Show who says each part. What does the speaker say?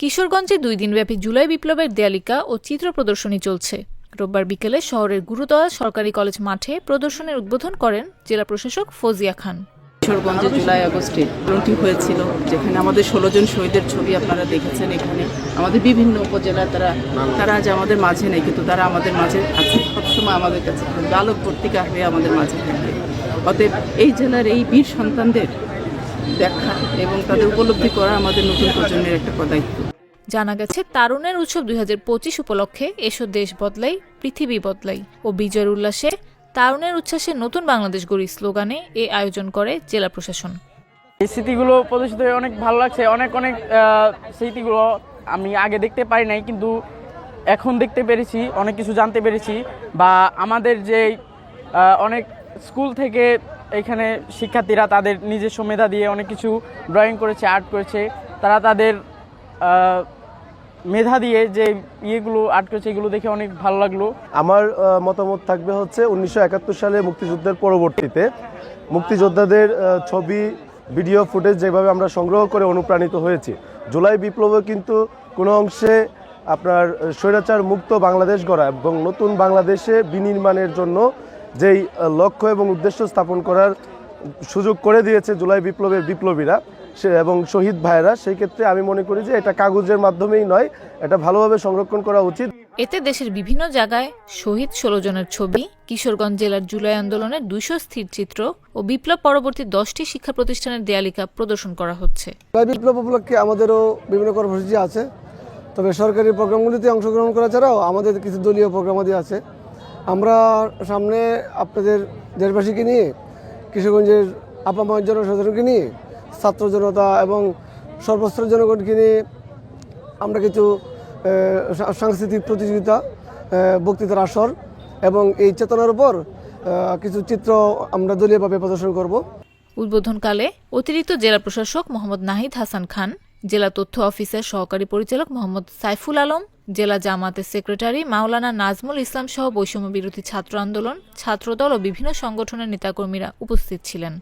Speaker 1: কিশোরগঞ্জে দুই দিনব্যাপী জুলাই বিপ্লবের দেয়ালিকা ও চিত্র প্রদর্শনী চলছে। রোববার বিকেলে শহরের গুরুদয়া সরকারি কলেজ মাঠে প্রদর্শনীর উদ্বোধন করেন জেলা প্রশাসক ফজিয়া খান।
Speaker 2: কিশোরগঞ্জে জুলাই আগস্টে আন্দোলনটি হয়েছিল, যেখানে আমাদের ষোলো জন শহীদের ছবি আপনারা দেখেছেন এখানে। আমাদের বিভিন্ন উপজেলার তারা তারা আজ আমাদের মাঝে নেই, কিন্তু তারা আমাদের মাঝে আছে। সবসময় আমাদের কাছে আলোক পত্রিকা হয়ে আমাদের মাঝে থাকবে। অতএব এই জেলার এই বীর সন্তানদের দেখা এবং তাদের উপলব্ধি করা আমাদের নতুন প্রজন্মের একটা দায়িত্ব
Speaker 1: জানা গেছে তারুণের উৎসব দুই হাজার পঁচিশ উপলক্ষে এসো দেশ বদলাই, পৃথিবী বদলাই ও বিজয়ের উল্লাসে তারুণের উচ্ছ্বাসে নতুন বাংলাদেশ গড়ি স্লোগানে এ আয়োজন করে জেলা প্রশাসন।
Speaker 3: এই স্মৃতিগুলো প্রদর্শিত হয়ে অনেক ভালো লাগছে। অনেক অনেক স্মৃতিগুলো আমি আগে দেখতে পারি নাই, কিন্তু এখন দেখতে পেরেছি, অনেক কিছু জানতে পেরেছি বা আমাদের যে অনেক স্কুল থেকে এখানে শিক্ষার্থীরা তাদের নিজস্ব মেধা দিয়ে অনেক কিছু ড্রয়িং করেছে আর্ট করেছে। তারা তাদের মেধা দিয়ে যে ইয়েগুলো আর্ট করেছে এগুলো দেখে অনেক ভালো লাগল।
Speaker 4: আমার মতামত থাকবে হচ্ছে উনিশশো একাত্তর সালে মুক্তিযুদ্ধের পরবর্তীতে। মুক্তিযোদ্ধাদের ছবি, ভিডিও, ফুটেজ যেভাবে আমরা সংগ্রহ করে অনুপ্রাণিত হয়েছি। জুলাই বিপ্লবে কিন্তু কোনো অংশে আপনার স্বৈরাচার মুক্ত বাংলাদেশ গড়া এবং নতুন বাংলাদেশে বিনির্মাণের জন্য যেই লক্ষ্য এবং উদ্দেশ্য স্থাপন করার সুযোগ করে দিয়েছে জুলাই বিপ্লবের বিপ্লবীরা। সে এবং শহীদ ভাইরা সেই ক্ষেত্রে আমি মনে করি যে এটা কাগজের মাধ্যমেই নয় এটা ভালোভাবে সংরক্ষণ করা উচিত।
Speaker 1: এতে দেশের বিভিন্ন জায়গায় শহীদ ষোলো জনের ছবি কিশোরগঞ্জ জেলার জুলাই আন্দোলনের দুইশো স্থিরচিত্র ও বিপ্লব পরবর্তী দশটি শিক্ষা প্রতিষ্ঠানের দেয়ালিকা প্রদর্শন করা হচ্ছে।
Speaker 5: জুলাই বিপ্লব উপলক্ষে আমাদেরও বিভিন্ন কর্মসূচি আছে তবে সরকারি প্রোগ্রামগুলিতে অংশগ্রহণ করা ছাড়াও আমাদের কিছু দলীয় প্রোগ্রামাদি আছে। আমরা সামনে আপনাদের দেশবাসীকে নিয়ে কিশোরগঞ্জের আপাময় জনসাধারণকে নিয়ে, ছাত্র জনতা এবং সর্বস্তর জনগণকে নিয়ে আমরা কিছু সাংস্কৃতিক প্রতিযোগিতা বক্তৃতার আসর এবং এই চেতনার উপর কিছু চিত্র আমরা দলীয়ভাবে প্রদর্শন করব।
Speaker 1: উদ্বোধনকালে অতিরিক্ত জেলা প্রশাসক মোহাম্মদ নাহিদ হাসান খান জেলা তথ্য অফিসের সহকারী পরিচালক মোহাম্মদ সাইফুল আলম, জেলা জামাতের সেক্রেটারি মাওলানা নাজমুল ইসলাম সহ বৈষম্য বিরোধী ছাত্র আন্দোলন, ছাত্রদল ও বিভিন্ন সংগঠনের নেতাকর্মীরা উপস্থিত ছিলেন।